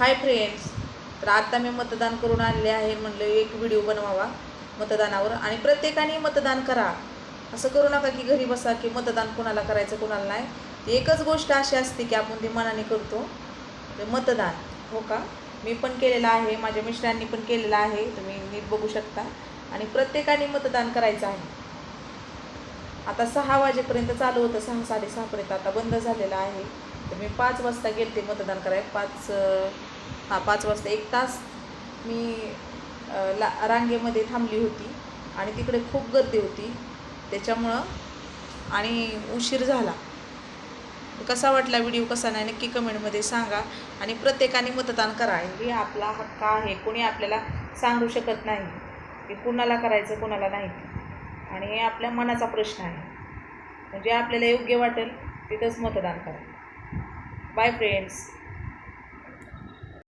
Hi friends तर आता मी मतदान करून आणले आहे म्हणलं एक व्हिडिओ बनवावा मतदानावर आणि प्रत्येकाने मतदान करा. असं करू नका की घरी बसा की मतदान कोणाला करायचं कोणाला नाही. एकच गोष्ट अशी असते की आपण ती मनाने करतो. ते मतदान हो का? मी पण केलेलं आहे माझ्या मिस्टरांनी पण केलेलं आहे तुम्ही नीट बघू शकता. आणि प्रत्येकाने मतदान करायचं आहे. आता सहा वाजेपर्यंत चालू होतं सहा साडेसहापर्यंत. आता बंद झालेलं आहे. तर मी पाच वाजता गेले ते मतदान करायला. पाच हा पाच वाजता. एक तास मी ला रांगेमध्ये थांबली होती आणि तिकडे खूप गर्दी होती. त्याच्यामुळं आणि उशीर झाला. कसा वाटला व्हिडिओ कसा नाही नक्की कमेंटमध्ये सांगा आणि प्रत्येकाने मतदान करा. हे आपला हक्क आहे. कोणी आपल्याला सांगू शकत नाही. की कुणाला करायचं कुणाला नाही. आणि हे आपल्या मनाचा प्रश्न आहे. म्हणजे आपल्याला योग्य वाटेल तिथंच मतदान करा. Bye friends